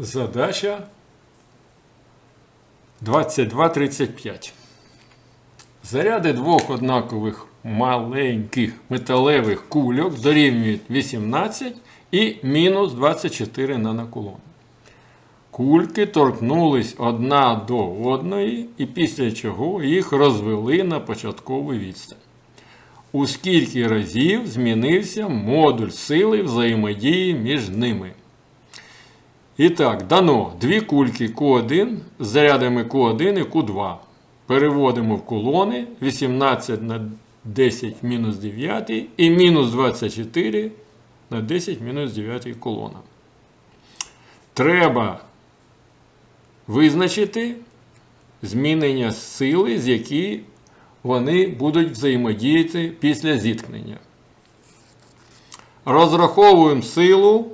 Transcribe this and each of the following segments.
Задача 2235. Заряди двох однакових маленьких металевих кульок дорівнюють 18 і мінус 24 нанокулон. Кульки торкнулись одна до одної, і після чого їх розвели на початкову відстань. У скільки разів змінився модуль сили взаємодії між ними? І так, дано дві кульки Q1 з зарядами Q1 і Q2. Переводимо в колони 18 на 10 мінус 9 і мінус 24 на 10 мінус 9 колона. Треба визначити змінення сили, з які вони будуть взаємодіяти після зіткнення. Розраховуємо силу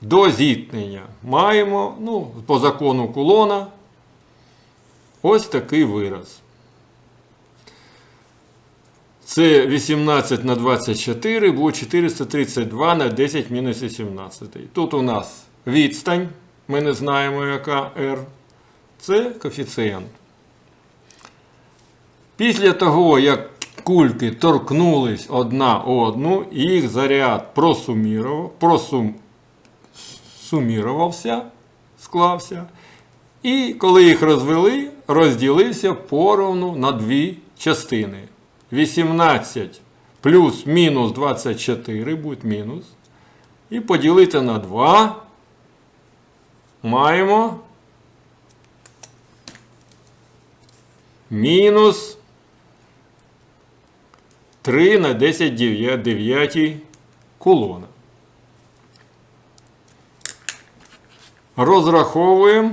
до зіткнення. Маємо, ну, по закону кулона, ось такий вираз. Це 18 на 24 було 432 на 10 мінус 18. Тут у нас відстань, ми не знаємо, яка R. Це коефіцієнт. Після того, як кульки торкнулись одна одну, їх заряд просумірував, просум, сумірувався, склався. І коли їх розвели, розділився поровну на дві частини. 18 плюс мінус 24 буде мінус. І поділити на 2 маємо мінус 3 на 10 9 колона. Розраховуємо,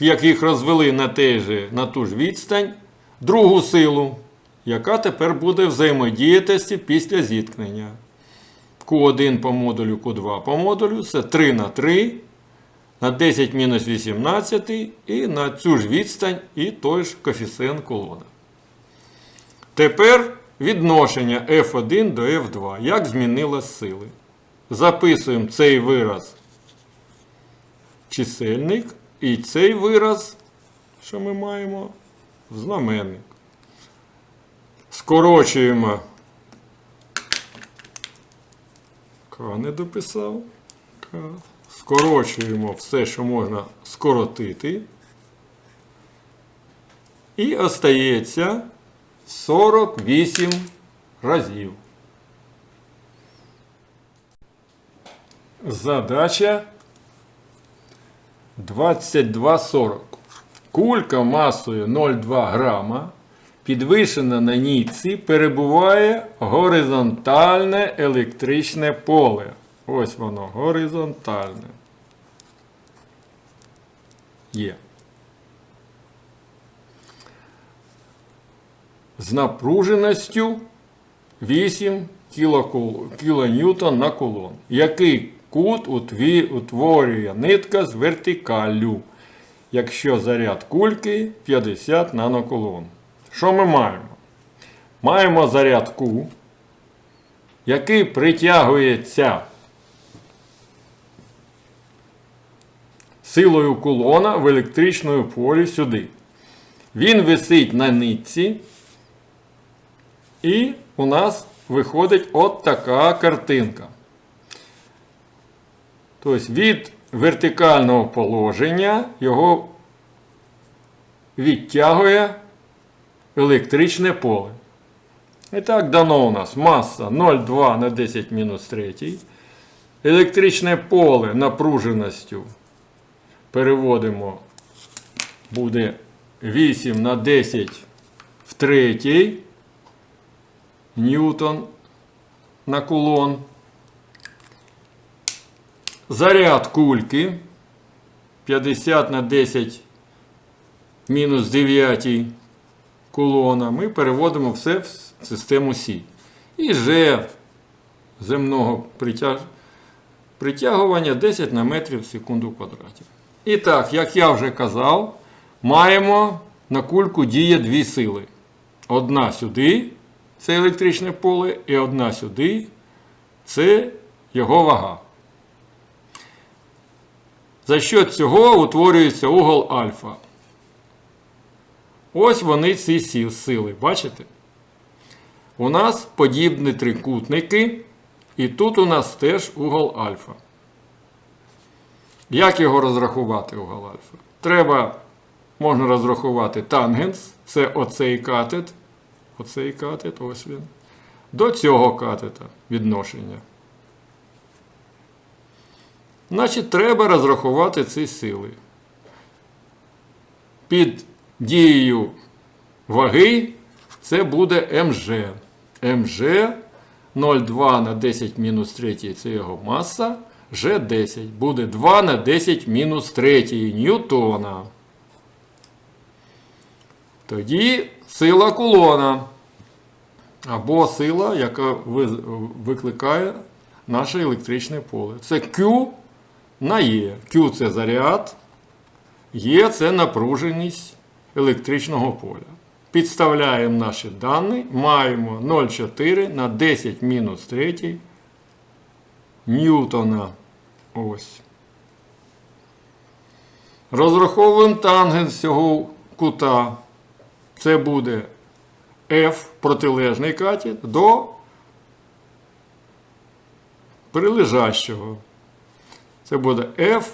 як їх розвели на, же, на ту ж відстань, другу силу, яка тепер буде взаємодіятися після зіткнення. Q1 по модулю, Q2 по модулю це 3 на 3 на 10 мінус 18 і на цю ж відстань і той ж коефіцієнт колона. Тепер відношення F1 до F2. Як змінилась сили? Записуємо цей вираз чисельник і цей вираз, що ми маємо, в знаменник. Скорочуємо. К не дописав. Скорочуємо все, що можна скоротити. І остається 48 разів. Задача 2240. Кулька масою 0,2 грама, підвишена на нітці, перебуває горизонтальне електричне поле. Ось воно, горизонтальне. Є. З напруженістю 8 кілокул- на кулон. Який кут утворює нитка з вертикаллю, якщо заряд кульки 50 нанокулон. Що ми маємо? Маємо заряд Q, який притягується силою кулона в електричному полі сюди. Він висить на нитці. І у нас виходить от така картинка. Тобто від вертикального положення його відтягує електричне поле. І так, дано у нас маса 0,2 на 10 мінус 3. Електричне поле напруженістю переводимо, буде 8 на 10 в третій. Ньютон на кулон. Заряд кульки 50 на 10 мінус 9 кулона. Ми переводимо все в систему Сі. І Ж земного притяг... притягування 10 на метрів в секунду квадраті. І так, як я вже казав, маємо на кульку діє дві сили. Одна сюди, це електричне поле, і одна сюди це його вага. За що цього утворюється угол альфа. Ось вони ці сили, бачите? У нас подібні трикутники, і тут у нас теж угол альфа. Як його розрахувати угол альфа? Треба, можна розрахувати тангенс, це оцей катет, оцей катет, ось він. До цього катета відношення. Значить, треба розрахувати ці сили. Під дією ваги це буде МЖ. МЖ 0,2 на 10 мінус 3 це його маса. G10 буде 2 на 10 мінус 3 ньютона. Тоді сила кулона. Або сила, яка викликає наше електричне поле. Це Q на Е. Q це заряд, Е це напруженість електричного поля. Підставляємо наші дані, маємо 0,4 на 10 мінус 3 ньютона. Ось. Розраховуємо тангенс цього кута. Це буде F протилежний катет до прилежащого. Це буде F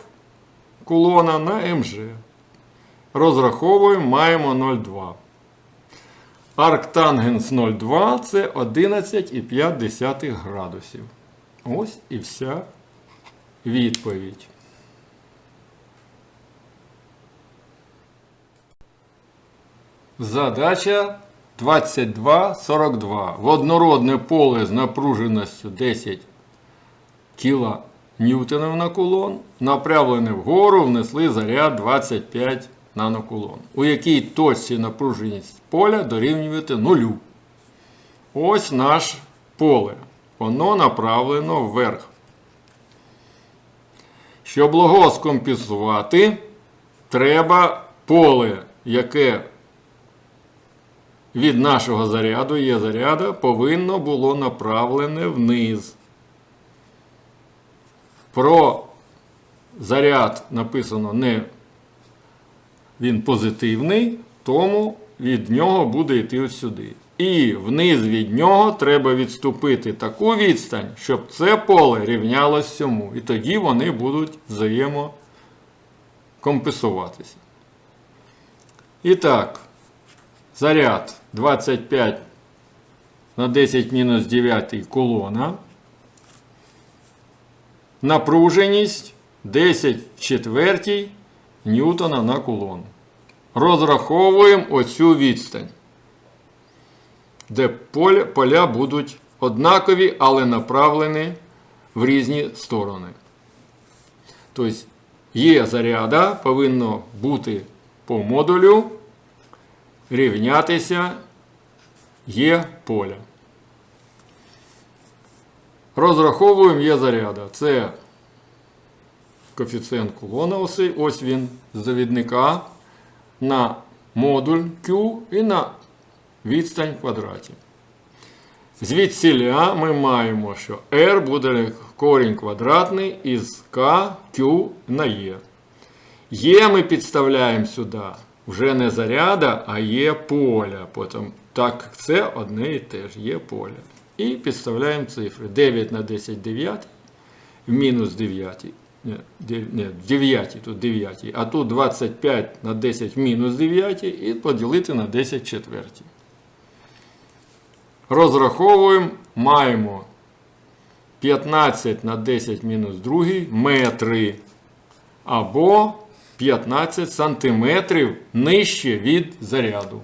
колона на МЖ. Розраховуємо, маємо 0,2. Арктангенс 0,2 це 11,5 градусів. Ось і вся відповідь. Задача 2242. В однородне поле з напруженістю 10 кіла ньютонів на кулон, направлене вгору внесли заряд 25 нанокулон, у якій точці напруженість поля дорівнювати нулю. Ось наше поле. Воно направлено вверх. Щоб лого скомпенсувати, треба поле, яке від нашого заряду є заряда, повинно було направлене вниз. Про заряд написано не він позитивний, тому від нього буде йти ось сюди. І вниз від нього треба відступити таку відстань, щоб це поле рівнялось цьому. І тоді вони будуть взаємокомпенсуватися. І так, заряд 25 на 10 мінус 9 колона. Напруженість 10 четвертій ньютона на кулон. Розраховуємо оцю відстань, де поля, будуть однакові, але направлені в різні сторони. Тобто є заряда, повинно бути по модулю рівнятися є поля. Розраховуємо є заряда. Це коефіцієнт кулона, ось, ось він з довідника на модуль Q і на відстань в квадраті. Звідсіля ми маємо, що R буде корінь квадратний із K, Q на E. Є ми підставляємо сюди вже не заряда, а є поля. Потім, так це одне і те ж, є поля. І підставляємо цифри. 9 на 10 9, в мінус 9. Ні, в 9 тут 9, а тут 25 на 10 в мінус 9 і поділити на 10 четверті. Розраховуємо, маємо 15 на 10 мінус 2 метри. Або 15 сантиметрів нижче від заряду.